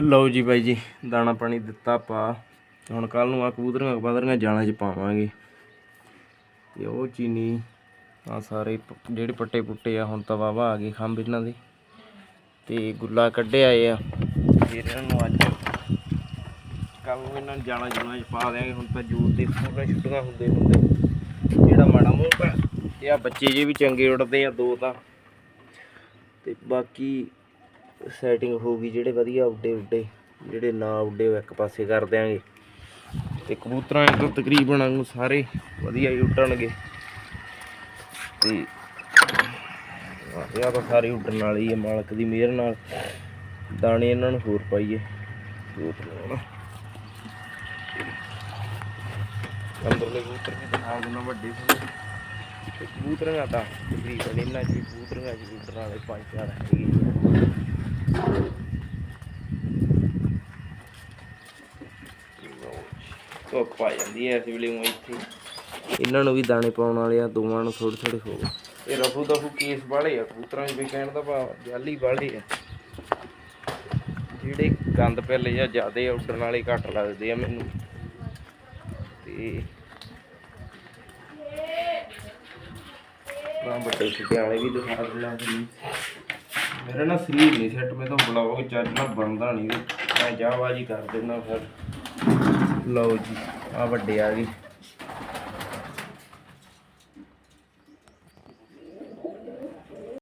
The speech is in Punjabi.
ਲਓ ਜੀ ਬਾਈ ਜੀ, ਦਾਣਾ ਪਾਣੀ ਦਿੱਤਾ ਪਾ ਹੁਣ ਕੱਲ ਨੂੰ ਆ ਕਬੂਤਰੀਆਂ ਕਬੂਤਰੀਆਂ ਜਾਣਾ 'ਚ ਪਾਵਾਂਗੇ। ਤੇ ਉਹ ਚੀਨੀ ਆ ਸਾਰੇ ਪ- ਜਿਹੜੇ ਪੱਟੇ ਪੁੱਟੇ ਆ, ਹੁਣ ਤਾਂ ਵਾਵਾ ਆ ਗਏ ਖੰਭ ਇਹਨਾਂ ਦੇ। ਤੇ ਗੁੱਲਾ ਕੱਢਿਆ ਆਏ ਆ। ਫਿਰ ਇਹਨਾਂ ਨੂੰ ਅੱਜ ਕੱਲ ਨੂੰ ਇਹਨਾਂ ਨੂੰ ਜਾਣਾ ਜੁਲਾਂ 'ਚ ਪਾ ਦਿਆਂਗੇ। ਹੁਣ ਤਾਂ ਜੂਤ ਦੇ ਪੂਰਾ ਛੁੱਟੀਆਂ ਹੁੰਦੇ ਹੁੰਦੇ। ਜਿਹੜਾ ਮਾੜਾ ਮੋਟਾ ਇਹ ਆ ਬੱਚੇ ਜੇ ਵੀ ਚੰਗੇ ਉੱਡਦੇ ਆ ਦੋ ਤਾਂ। ਤੇ ਬਾਕੀ ਸੈਟਿੰਗ ਹੋਊਗੀ ਜਿਹੜੇ ਵਧੀਆ ਉੱਡੇ ਉੱਡੇ, ਜਿਹੜੇ ਨਾ ਉੱਡੇ ਉਹ ਇੱਕ ਪਾਸੇ ਕਰ ਦਿਆਂਗੇ। ਤੇ ਕਬੂਤਰਾਂ ਇਹ ਤਾਂ ਤਕਰੀਬਨ ਵਾਂਗੂ ਸਾਰੇ ਵਧੀਆ ਹੀ ਉੱਡਣਗੇ। ਤੇ ਇਹ ਤਾਂ ਸਾਰੇ ਉੱਡਣ ਵਾਲੇ ਹੈ ਮਾਲਕ ਦੀ ਮਿਹਰ ਨਾਲ। ਦਾਣੇ ਇਹਨਾਂ ਨੂੰ ਹੋਰ ਪਾਈਏ। ਕਬੂਤਰਾਂ ਨੂੰ ਅੰਦਰਲੇ ਕਬੂਤਰ ਵੀ ਦਿਖਾ ਦਿੰਦਾ ਵੱਡੇ ਤੇ ਕਬੂਤਰਾਂ ਦਾ ਤਕਰੀਬਨ ਇਹਨਾਂ ਚ ਕਬੂਤਰਾਂ ਚ ਵੀ ਉੱਡਣ ਵਾਲੇ ਪੰਜ ਚਾਰ ਹੈਗੇ ਧੁੱਪ ਪਾ ਜਾਂਦੀ ਐ ਇਸ ਵੇਲੇ ਉਹ ਇੱਥੇ। ਇਹਨਾਂ ਨੂੰ ਵੀ ਦਾਣੇ ਪਾਉਣ ਵਾਲੇ ਆ ਦੋਵਾਂ ਨੂੰ ਥੋੜੇ ਥੋੜੇ ਹੋ ਗਏ। ਇਹ ਰਫੂ ਦਫੂ ਕੇਸ ਵਾਲੇ ਆ ਕਬੂਤਰਾਂ ਵੀ ਕਹਿਣ ਦਾ ਭਾਵ ਜਾਲੀ ਵਾਲੇ ਆ। ਜਿਹੜੇ ਗੰਦ ਪਹਿਲੇ ਜਾਂ ਜ਼ਿਆਦੇ ਉੱਡਣ ਵਾਲੇ ਘੱਟ ਲੱਗਦੇ ਆ ਮੈਨੂੰ। ਤੇ ਨਾ ਵੱਡੇ ਛਿੱਟੇ ਵਾਲੇ ਵੀ ਦਿਖਾ ਦਿੰਦਾ ਤੁਹਾਨੂੰ। ਮੇਰਾ ਨਾ ਸਰੀਰ ਨਹੀਂ ਸੈੱਟ ਮੈਂ ਤਾਂ ਬੁਲਾਓ ਚੱਜ ਨਾਲ ਬਣਦਾ ਨਹੀਂ ਮੈਂ ਜਾਵਾਜੀ ਕਰ ਦਿੰਦਾ ਫਿਰ। ਲਓ ਜੀ ਆ ਵੱਡੇ ਆ ਗਏ।